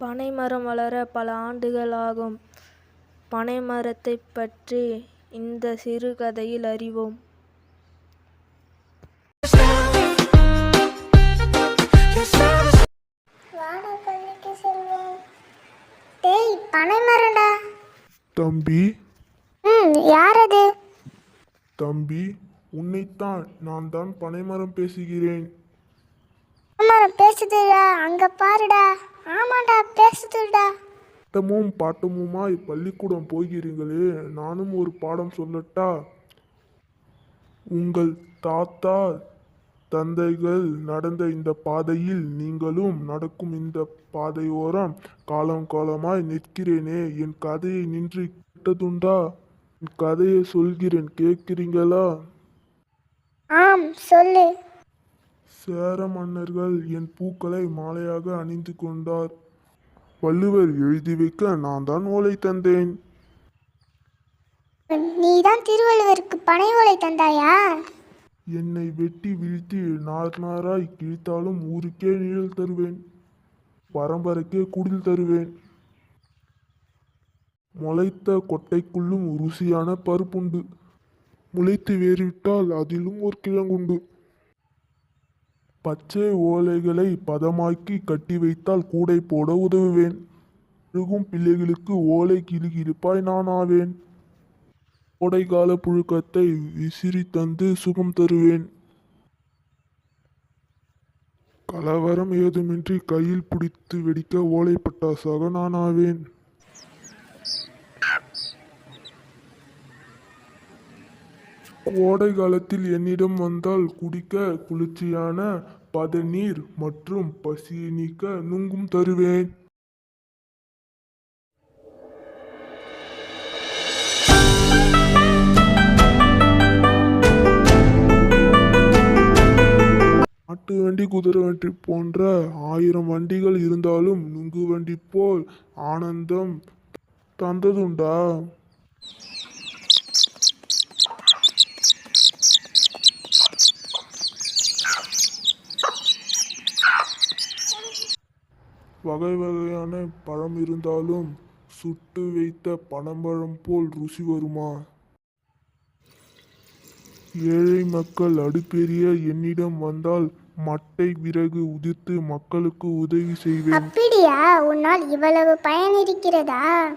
பனை மரம் வளர பல ஆண்டுகள் ஆகும். பனை மரத்தைப் பற்றி இந்த சிறுகதையில் அறிவோம். டேய் பனை மரம்டா தம்பி. ம் யார் அது தம்பி உன்னைத்தான் நான் தான் பனைமரம் பேசுகிறேன். மரம் பேசுதுடா அங்க பாருடா. ஆமாடா பேசுதுடா. பாட்டமும் பாட்டமுமாய் பள்ளிக்கூடம் போகிறீங்களே நானும் ஒரு பாடம் சொல்லட்டா? உங்கள் தாத்தா தந்தைகள் நடந்த இந்த பாதையில் நீங்களும் நடக்கும் இந்த பாதையோரம் காலம் காலமாய் நிற்கிறேனே என் கதையை நின்று கேட்டதுண்டா? என் கதையை சொல்கிறேன் கேட்கிறீங்களா? ஆம் சொல்லு. சேர மன்னர்கள் என் பூக்களை மாலையாக அணிந்து கொண்டார். வள்ளுவர் எழுதி வைக்க நான் தான் ஓலை தந்தேன். நீதான் திருவள்ளுவருக்கு பனை ஓலை தந்தாயா? என்னை வெட்டி வீழ்த்தி நார் நாராய் கிழித்தாலும் ஊருக்கே நிழல் தருவேன். பரம்பரைக்கே குடில் தருவேன். முளைத்த கொட்டைக்குள்ளும் ருசியான பருப்புண்டு. முளைத்து வேறிவிட்டால் அதிலும் ஒரு கிழங்குண்டு. பச்சை ஓலைகளை பதமாக்கி கட்டி வைத்தால் கூடை போட உதவுவேன். அழுகும் பிள்ளைகளுக்கு ஓலை கிளுகிழுப்பாய் நான் ஆவேன். கோடைக்கால புழுக்கத்தை விசிறி தந்து சுகம் தருவேன். கலவரம் ஏதுமின்றி கையில் பிடித்து வெடிக்க ஓலை பட்டாசாக நான் ஆவேன். கோடை காலத்தில் என்னிடம் வந்தால் குடிக்க குளிர்ச்சியான பதநீர் மற்றும் பசியை நீக்க நுங்கும் தருவேன். மாட்டு வண்டி குதிரை வண்டி போன்ற ஆயிரம் வண்டிகள் இருந்தாலும் நுங்கு வண்டி போல் ஆனந்தம் தந்ததுண்டா? வகை வகையான பழம் இருந்தாலும் சுட்டு வைத்த பனம்பழம் போல் ருசி வருமா? ஏழை மக்கள் அடுப்பெரிய என்னிடம் வந்தால் மட்டை விறகு உதிர்த்து மக்களுக்கு உதவி செய்வேன். அப்படியா? உன்னால் இவ்வளவு பயன் இருக்கிறதா?